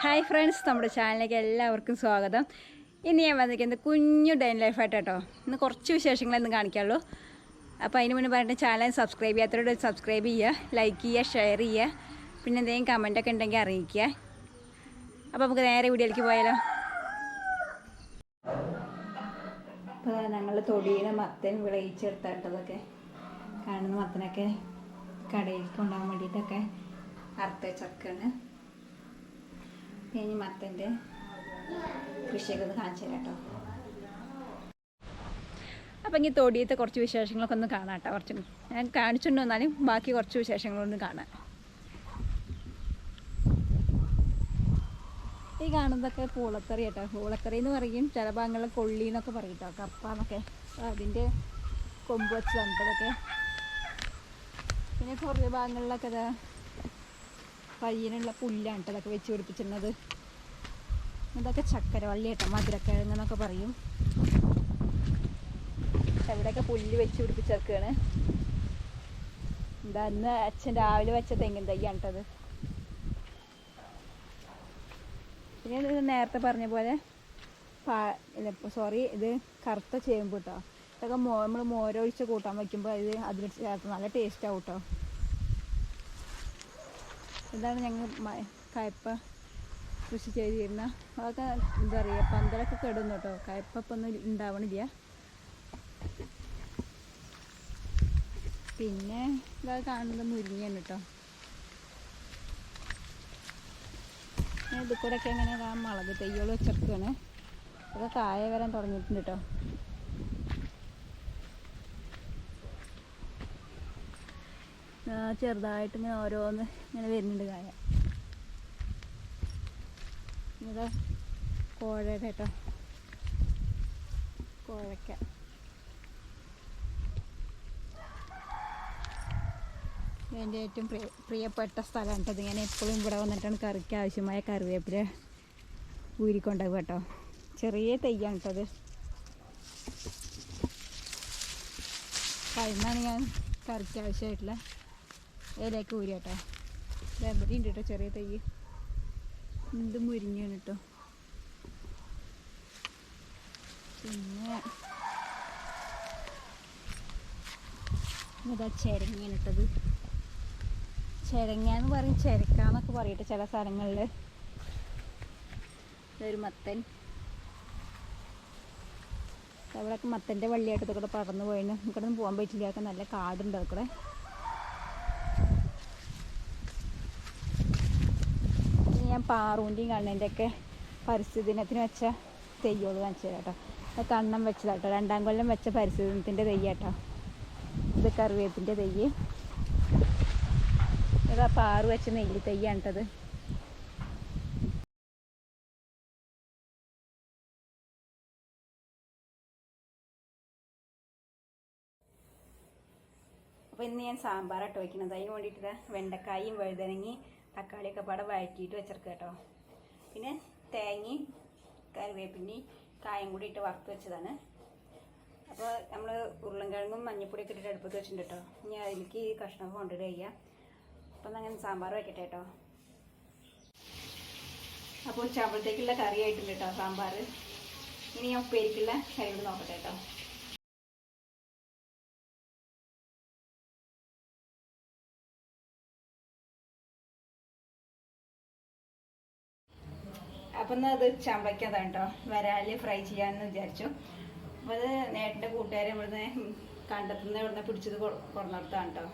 Hi friends നമ്മുടെ ചാനലിലേക്ക് എല്ലാവർക്കും സ്വാഗതം. ഇന്ന് ഞാൻ വന്നിരിക്കുന്നത് കുഞ്ഞു ഡൈൻ ലൈഫായിട്ട് കേട്ടോ. ഇന്ന് കുറച്ച് വിശേഷങ്ങൾ ഇന്ന് കാണിക്കാനുള്ളൂ. അപ്പോൾ അതിന് മുന്നേ പറഞ്ഞിട്ട് ചാനൽ സബ്സ്ക്രൈബ് ചെയ്യാത്തവരോട് സബ്സ്ക്രൈബ് ചെയ്യുക ലൈക്ക് ചെയ്യുക ഷെയർ ചെയ്യുക പിന്നെ എന്തെങ്കിലും കമന്റൊക്കെ ഉണ്ടെങ്കിൽ അറിയിക്കുക. അപ്പോൾ നമുക്ക് നേരെ വീഡിയോയിലേക്ക് പോയാലോ? അപ്പോൾ ഞങ്ങൾ തൊടിയിലെ മത്തൻ വിളയിച്ചെടുത്തിട്ടതൊക്കെ കാണുന്ന മത്തനൊക്കെ കടയിൽ കൊണ്ടുപോകാൻ വേണ്ടിയിട്ടൊക്കെ അറുത്ത ചക്കാണ് ഇനി മത്തന്റെ കൃഷിയൊക്കെ ഒന്ന് കാണിച്ചു തരാം കേട്ടോ. അപ്പം ഇനി തൊടിയത്തെ കുറച്ച് വിശേഷങ്ങളൊക്കെ ഒന്ന് കാണാം കേട്ടോ. കുറച്ച് ഞാൻ കാണിച്ചുകൊണ്ട് വന്നാലും ബാക്കി കുറച്ച് വിശേഷങ്ങളൊന്ന് കാണാം. ഈ കാണുന്നതൊക്കെ പൂളക്കറി കേട്ടോ. പൂളക്കറി എന്ന് പറയും. ചില ഭാഗങ്ങളിൽ കൊള്ളി എന്നൊക്കെ പറയും കേട്ടോ. കപ്പ എന്നൊക്കെ. അതിന്റെ കൊമ്പ് വെച്ച് തന്നതൊക്കെ പിന്നെ കുറേ ഭാഗങ്ങളിലൊക്കെ പയ്യനുള്ള പുല്ലാണ് അതൊക്കെ വെച്ച് പിടിപ്പിച്ചിരുന്നത് ഇതൊക്കെ ചക്കരവള്ളി കേട്ടോ മധുരക്കിഴങ്ങ് എന്നൊക്കെ പറയും അവിടെയൊക്കെ പുല്ല് വെച്ച് പിടിപ്പിച്ചേക്കാണ് എന്താ ഇന്ന് അച്ഛൻ രാവിലെ വെച്ച തെങ്ങിൻ തൈയാണ് കേട്ടത് പിന്നെ നേരത്തെ പറഞ്ഞ പോലെ പാ സോറി ഇത് കറുത്ത ചേമ്പ് കേട്ടോ. ഇതൊക്കെ മോ നമ്മൾ മോരൊഴിച്ച് കൂട്ടാൻ വയ്ക്കുമ്പോൾ ഇത് അതിൽ ചേർത്ത് നല്ല ടേസ്റ്റ് ആവും കേട്ടോ. ഇതാണ് ഞങ്ങൾ കയ്പ കൃഷി ചെയ്തിരുന്ന. അതൊക്കെ എന്താ പറയുക പന്തലൊക്കെ കെടുന്നു കേട്ടോ. കയ്പൊന്നും ഉണ്ടാവണില്ല. പിന്നെ ഇതാ കാണുന്നത് മുരിങ്ങയാണ് കേട്ടോ. ഇത് കൂടെ ഒക്കെ ഇങ്ങനെ ആ മുളക് തെയ്യോളം വെച്ചെടുക്കുകയാണ് അതൊക്കെ കായ വരാൻ തുടങ്ങിയിട്ടുണ്ട് കേട്ടോ. ചെറുതായിട്ട് ഇങ്ങനെ ഓരോന്ന് ഇങ്ങനെ വരുന്നുണ്ട് കായ ഇതാ കോഴയുടെ കേട്ടോ കോഴക്ക. എന്റെ ഏറ്റവും പ്രിയ പ്രിയപ്പെട്ട സ്ഥലമാണ് കേട്ടോ ഞാൻ എപ്പോഴും ഇവിടെ വന്നിട്ടാണ് കറിക്ക് ആവശ്യമായ കറിവേപ്പില ഊരിക്കൊണ്ടാവും കേട്ടോ. ചെറിയ തെയ്യാണ് കേട്ടോ അത് കഴിഞ്ഞാണ് ഞാൻ കറിക്ക് ആവശ്യമായിട്ടുള്ള ഇലയൊക്കെ ഊരി കേട്ടോ ഇവിടെ ഉണ്ട് കേട്ടോ ചെറിയ തൈ. ഇത് മുരിങ്ങയാണ് കേട്ടോ പിന്നെ ഇതാ ചെരങ്ങയാണ് ഇട്ടത് ചിരങ്ങ എന്ന് പറയും ചെരക്കാന്നൊക്കെ പറയട്ടെ ചില സ്ഥലങ്ങളിൽ ഇതൊരു മത്തൻ. അവിടെയൊക്കെ മത്തന്റെ വള്ളിയായിട്ട് ഇതൊക്കെ പടർന്നു പോയിന്. നമുക്കൊന്നും പോകാൻ പറ്റില്ല നല്ല കാടുണ്ട് അതൊക്കെ ഞാൻ പാറൂന്റെയും കണ്ണന്റെയൊക്കെ പരിസ്ഥിതി ദിനത്തിന് വെച്ച തെയ്യോട് കാണിച്ചു കേട്ടോ അത് കണ്ണം വെച്ചതാട്ടോ. രണ്ടാം കൊല്ലം വെച്ച പരിസ്ഥിതി ദിനത്തിന്റെ തെയ്യാട്ടോ. ഇത് കറിവേപ്പിന്റെ തെയ്യ്. ഇതാ പാറു വെച്ച നെല്ലി തെയ്യാണ് കേട്ടത് അപ്പോൾ ഇന്ന് ഞാൻ സാമ്പാറായിട്ട് വയ്ക്കുന്നത് അതിന് വേണ്ടിയിട്ട് വെണ്ടക്കായും വഴുതനങ്ങി തക്കാളിയൊക്കെ പാടെ വഴറ്റിയിട്ട് വെച്ചെടുക്കുക കേട്ടോ. പിന്നെ തേങ്ങയും കറിവേപ്പിന്റെയും കായം കൂടി ഇട്ട് വറുത്ത് വെച്ചതാണ്. അപ്പോൾ നമ്മൾ ഉരുളൻകിഴങ്ങും മഞ്ഞപ്പൊടിയൊക്കെ ഇട്ടിട്ട് അടുപ്പത്ത് വെച്ചിട്ടുണ്ട് കേട്ടോ. ഇനി അതിലേക്ക് ഈ കഷ്ണം കൊണ്ടിട്ട് ചെയ്യാം അപ്പം അങ്ങനെ സാമ്പാർ വെക്കട്ടെ കേട്ടോ. അപ്പോൾ ഉച്ചാകുമ്പോഴത്തേക്കുള്ള കറി ആയിട്ടുണ്ട് കേട്ടോ സാമ്പാർ. ഇനി ഞാൻ ഉപ്പേരിക്കുള്ള കറി നോക്കട്ടെ കേട്ടോ. അപ്പം അത് ചമ്പയ്ക്കതാണ് കേട്ടോ വരാൽ ഫ്രൈ ചെയ്യാമെന്ന് വിചാരിച്ചു. അപ്പോൾ അത് നേട്ടന്റെ കൂട്ടുകാരെ ഇവിടുന്ന് കണ്ടെത്തുന്ന ഇവിടുന്ന് പിടിച്ചത് കൊണ്ടുനടത്താണ് കേട്ടോ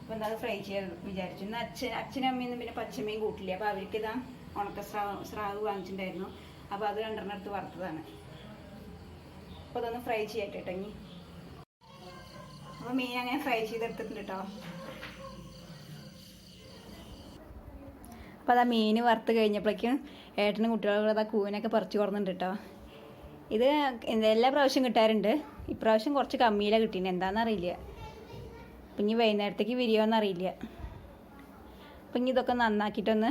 അപ്പോൾ എന്താ ഫ്രൈ ചെയ്യാൻ വിചാരിച്ചു. ഇന്ന് അച്ഛൻ അച്ഛനും അമ്മയൊന്നും പിന്നെ പച്ചമീൻ കൂട്ടില്ല. അപ്പോൾ അവർക്ക് ഇതാ ഉണക്ക സ്രാവ് സ്രാവ് വാങ്ങിച്ചിട്ടുണ്ടായിരുന്നു അപ്പോൾ അത് രണ്ടെണ്ണം എടുത്ത് വറുത്തതാണ്. അപ്പോൾ അതൊന്ന് ഫ്രൈ ചെയ്യട്ടെ കേട്ടോ ഇനി. അപ്പോൾ മീൻ അങ്ങനെ ഫ്രൈ ചെയ്തെടുത്തിട്ടുണ്ട് കേട്ടോ അപ്പോൾ അതാ മീൻ വറുത്ത് കഴിഞ്ഞപ്പോഴേക്കും ഏട്ടനും കുട്ടികളുടെ അതാ കൂവിനൊക്കെ പറിച്ച് കൊടുക്കുന്നുണ്ട് കേട്ടോ. ഇത് എല്ലാ പ്രാവശ്യം കിട്ടാറുണ്ട്. ഇപ്രാവശ്യം കുറച്ച് കമ്മിയിലാണ് കിട്ടീന്. എന്താണെന്നറിയില്ല അപ്പം ഇനി വൈകുന്നേരത്തേക്ക് വിരിയോന്ന് അറിയില്ല അപ്പം ഇനി ഇതൊക്കെ നന്നാക്കിയിട്ടൊന്ന്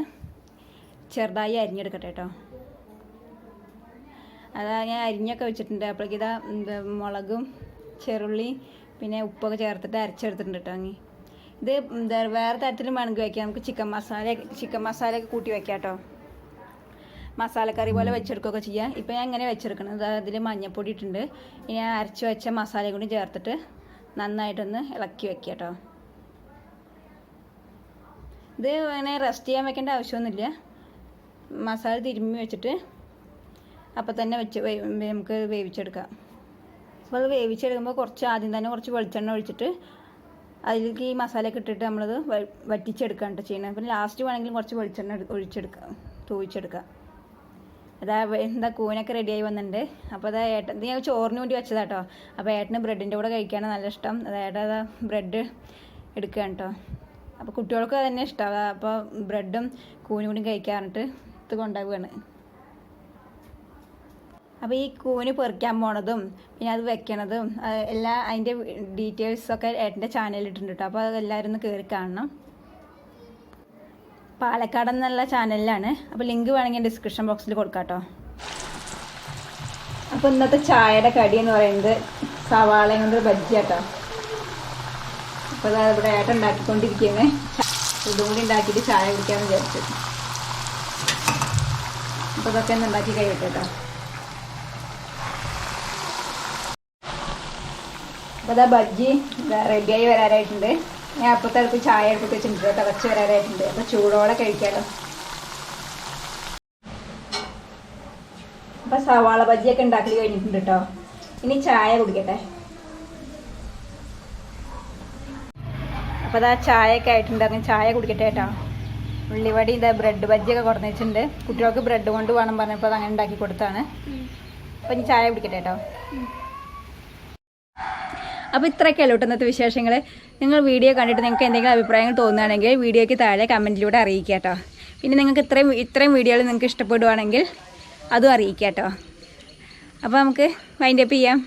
ചെറുതായി അരിഞ്ഞെടുക്കട്ടെ കേട്ടോ. അതാ ഞാൻ അരിഞ്ഞൊക്കെ വെച്ചിട്ടുണ്ട്. അപ്പോഴേക്കിതാ മുളകും ചെറുള്ളി പിന്നെ ഉപ്പൊക്കെ ചേർത്തിട്ട് അരച്ചെടുത്തിട്ടുണ്ട് കേട്ടോ അങ്ങി. ഇത് എന്താ വേറെ തരത്തിലും വേണമെങ്കിൽ വയ്ക്കാം നമുക്ക് ചിക്കൻ മസാല ചിക്കൻ മസാല ഒക്കെ കൂട്ടി വയ്ക്കാം കേട്ടോ മസാലക്കറി പോലെ വെച്ചെടുക്കുകയൊക്കെ ചെയ്യാം. ഇപ്പം ഞാൻ ഇങ്ങനെ വെച്ചെടുക്കണം അതിൽ മഞ്ഞപ്പൊടി ഇട്ടുണ്ട് ഇനി ഞാൻ അരച്ച് വെച്ച മസാലയും കൂടി ചേർത്തിട്ട് നന്നായിട്ടൊന്ന് ഇളക്കി വെക്കുക കേട്ടോ ഇത് അങ്ങനെ റെസ്റ്റ് ചെയ്യാൻ വെക്കേണ്ട ആവശ്യമൊന്നുമില്ല. മസാല തിരുമ്മി വെച്ചിട്ട് അപ്പം തന്നെ വെച്ച് നമുക്ക് വേവിച്ചെടുക്കാം. അപ്പോൾ അത് വേവിച്ചെടുക്കുമ്പോൾ കുറച്ച് ആദ്യം തന്നെ കുറച്ച് വെളിച്ചെണ്ണ ഒഴിച്ചിട്ട് അതിലേക്ക് ഈ മസാലയൊക്കെ ഇട്ടിട്ട് നമ്മളത് വറ്റിച്ചെടുക്കാം കേട്ടോ ചെയ്യണം പിന്നെ ലാസ്റ്റ് വേണമെങ്കിലും കുറച്ച് വെളിച്ചെണ്ണ ഒഴിച്ചെടുക്കാം തൂവിച്ചെടുക്കാം. അതാ എന്താ കൂനൊക്കെ റെഡിയായി വന്നിട്ടുണ്ട് അപ്പോൾ അതാ ഏട്ടൻ ഞാൻ ചോറിന് വേണ്ടി വെച്ചതാ വെച്ചതാട്ടോ അപ്പോൾ ഏട്ടന് ബ്രെഡിന്റെ കൂടെ കഴിക്കാനാണ് നല്ല ഇഷ്ടം. അത് ഏട്ടാ ബ്രെഡ് എടുക്കുകയാണ് കേട്ടോ അപ്പോൾ കുട്ടികൾക്ക് തന്നെ ഇഷ്ടമാണ് അപ്പോൾ ബ്രെഡും കൂനും കൂടി കഴിക്കാറിട്ട് ഇത് കൊണ്ടുപോവുകയാണ് അപ്പോൾ ഈ കൂന് പെറിക്കാൻ പോണതും പിന്നെ അത് വെക്കണതും എല്ലാ അതിന്റെ ഡീറ്റെയിൽസൊക്കെ ഏട്ടന്റെ ചാനലിൽ ഇട്ടിട്ടുണ്ട് കേട്ടോ അപ്പോൾ എല്ലാവരും ഒന്ന് കയറി കാണണം. പാലക്കാട് എന്നുള്ള ചാനലിലാണ് അപ്പോൾ ലിങ്ക് വേണമെങ്കിൽ ഡിസ്ക്രിപ്ഷൻ ബോക്സിൽ കൊടുക്കാം കേട്ടോ അപ്പോൾ ഇന്നത്തെ ചായയുടെ കടി എന്ന് പറയുന്നത് സവാളയും കൊണ്ട് ബജ്ജി കേട്ടോ അപ്പോൾ അത് ഇവിടെ ഏട്ടൻ ഉണ്ടാക്കിക്കൊണ്ടിരിക്കുന്നത് ഇതും കൂടി ഉണ്ടാക്കിയിട്ട് ചായ കുടിക്കാമെന്ന് വിചാരിച്ചു. അപ്പോൾ ഇതൊക്കെ ഒന്ന് ഉണ്ടാക്കി കഴിയട്ടെ കേട്ടോ അപ്പോൾ അതാ ബജ്ജി റെഡിയായി വരാനായിട്ടുണ്ട് ഞാൻ അപ്പത്തടുത്ത് ചായ എടുത്തിട്ട് വെച്ചിട്ടുണ്ട്. തിളച്ച് വരാനായിട്ടുണ്ട് അപ്പോൾ ചൂടോടെ കഴിക്കാമല്ലോ അപ്പോൾ സവാള ബജ്ജിയൊക്കെ ഉണ്ടാക്കി കഴിഞ്ഞിട്ടുണ്ട് കേട്ടോ. ഇനി ചായ കുടിക്കട്ടെ. അപ്പോൾ അതാ ചായയൊക്കെ ആയിട്ടുണ്ട്. അങ്ങനെ ചായ കുടിക്കട്ടെ കേട്ടോ. ഉള്ളിവടി ഇതാ ബ്രെഡ് ബജ്ജിയൊക്കെ കുറഞ്ഞ് വെച്ചിട്ടുണ്ട്. കുട്ടികൾക്ക് ബ്രെഡ് കൊണ്ട് വേണം പറഞ്ഞപ്പോൾ അത് അങ്ങനെ ഉണ്ടാക്കി കൊടുത്താണ് അപ്പൊ ഇനി ചായ കുടിക്കട്ടെ കേട്ടോ. അപ്പോൾ ഇത്രയൊക്കെയല്ലോ ഇന്നത്തെ വിശേഷങ്ങൾ നിങ്ങൾ വീഡിയോ കണ്ടിട്ട് നിങ്ങൾക്ക് എന്തെങ്കിലും അഭിപ്രായങ്ങൾ തോന്നുകയാണെങ്കിൽ വീഡിയോയ്ക്ക് താഴെ കമന്റിലൂടെ അറിയിക്കുക കേട്ടോ. പിന്നെ നിങ്ങൾക്ക് ഇത്രയും ഇത്രയും വീഡിയോകൾ നിങ്ങൾക്ക് ഇഷ്ടപ്പെടുവാണെങ്കിൽ അതും അറിയിക്കുക കേട്ടോ. അപ്പോൾ നമുക്ക് വൈൻഡപ്പ് ചെയ്യാം.